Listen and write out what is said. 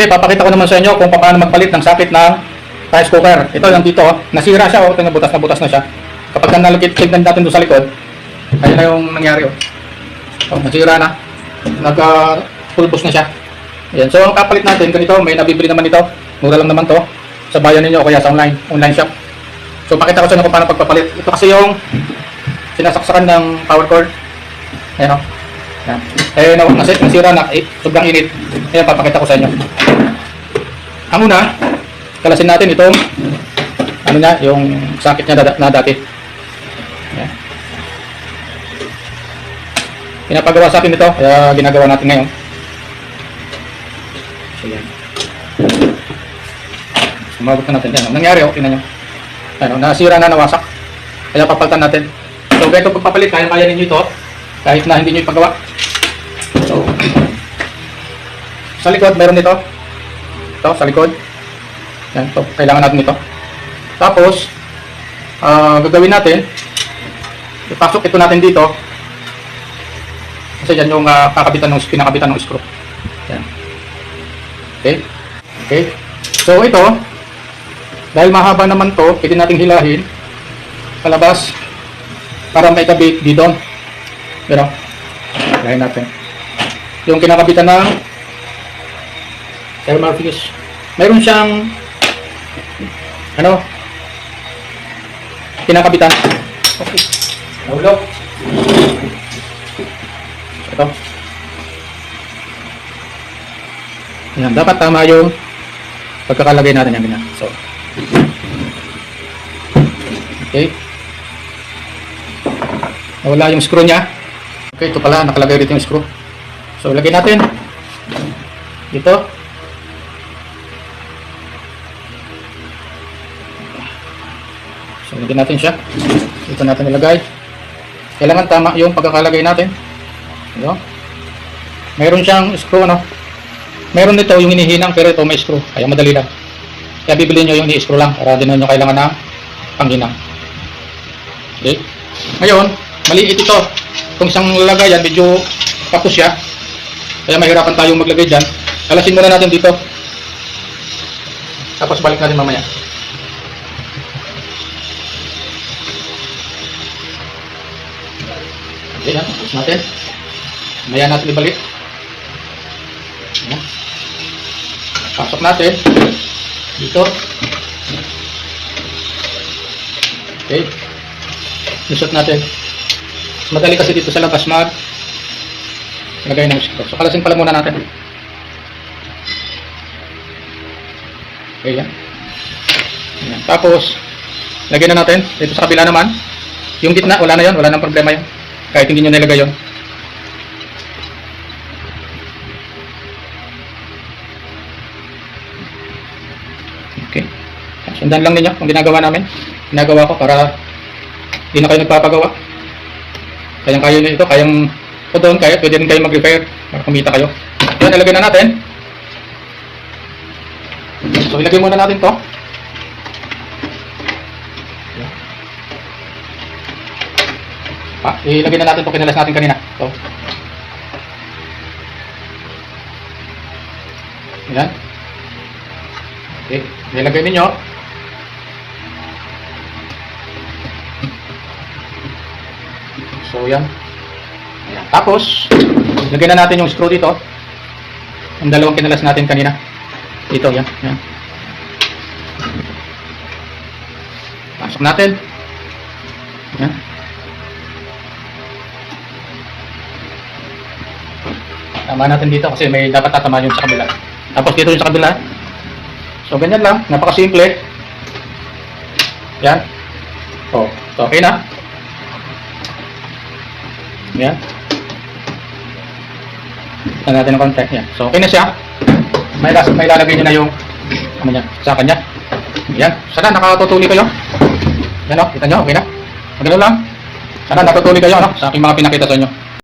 Okay, papakita ko naman sa inyo kung paano magpalit ng sakit ng rice cooker. Ito yung dito, oh. nasira siya, oh. Ito na butas na butas na siya. Kapag na nalagit, tignan natin doon sa likod, ayun na yung nangyari, oh. Oh, nasira na. Nagka-pulbos na siya. Ayan. So, ang kapalit natin, ganito, may nabibili naman ito. Mura lang naman to. Sa bayan ninyo o kaya sa online, online shop. So, pakita ko sa inyo kung paano pagpapalit. Ito kasi yung sinasaksakan ng power cord. Ayan, oh. Ayan. Eh, na, nas, nasira na, eh, sobrang init. Ayan, papakita ko sa inyo. Ang una, kalasin natin itong, ano niya, yung sakit niya na, na dati. Ayan. Pinapagawa sa akin ito, kaya ginagawa natin ngayon. So, yan. Umabot na natin yan. Ang nangyari, okay na nyo. Ano, nasira na, nawasak. Kaya papalitan natin. So, ganito pagpapalit, kaya-kaya ninyo ito. Kahit na hindi nyo ipagawa. So, sa likod, meron dito. Ito, sa likod. Yan, ito, kailangan natin ito. Tapos, ah, gagawin natin, ipasok ito natin dito. Kasi yan yung ah, kakabitan ng, pinakabitan ng screw. Yan. Okay? Okay? So, ito, dahil mahaba naman to, pwede nating hilahin palabas para may kabit dito. Pero, hilahin natin. Yung kinakabitan ng thermal fuse. Mayroon siyang ano kinakabitan. Okay. Nahulog. Ito. Yan, dapat tama yung pagkakalagay natin ganyan. So, okay. Nawala yung screw niya. Okay, ito pala, nakalagay dito yung screw. So, lagay natin. Dito. So, lagyan natin siya. Dito natin ilagay. Kailangan tama yung pagkakalagay natin. Ito. Mayroon siyang screw, ano? Mayroon dito yung hinihinang, pero ito may screw. Kaya madali lang. Kaya bibili nyo yung ni-screw lang para din nyo kailangan ng panghinang. Okay? Ngayon, maliit ito. Kung isang lagayan, medyo kapos siya. Kaya mahirapan tayong maglagay dyan. Kalasin muna natin dito. Tapos balik natin mamaya. Okay, yan. Tapos natin. Mamaya natin ibalik. Yan. Pasok natin. Dito. Okay. Lusot natin. Madali kasi dito sa labas mag lagay ng screw. So kalasin pala muna natin. Okay yan. Yan. Tapos, lagyan na natin. Dito sa kabila naman. Yung gitna, wala na yon, wala nang problema yon. Kahit hindi nyo nilagay yon. Okay. Sundan lang ninyo ang ginagawa namin. Ginagawa ko para hindi na kayo nagpapagawa. Kayang kayo na ito, kayang o doon kaya pwede rin kayo mag-repair para kumita kayo. Yan, ilagay na natin. So, ilagay muna natin to. Ah, ilagay na natin to kinalas natin kanina. So. Yan. Okay, ilagay ninyo. So, yan. Ayan. Tapos, lagyan na natin yung screw dito. Ang dalawang kinalas natin kanina. Dito, yan. yan. Pasok natin. Yan. Tama natin dito kasi may dapat tatama yung sa kabila. Tapos dito yung sa kabila. So, ganyan lang. Napakasimple. Yan. Oh, so, okay na. Yan. Tignan natin ng konti. Yan. So, okay na siya. May, may lalagay nyo na yung ano niya, sa kanya. Yan. Sana nakatutuli kayo. Yan o. Kita nyo. Okay na. Magano lang. Sana natutuli kayo ano, sa aking mga pinakita sa inyo.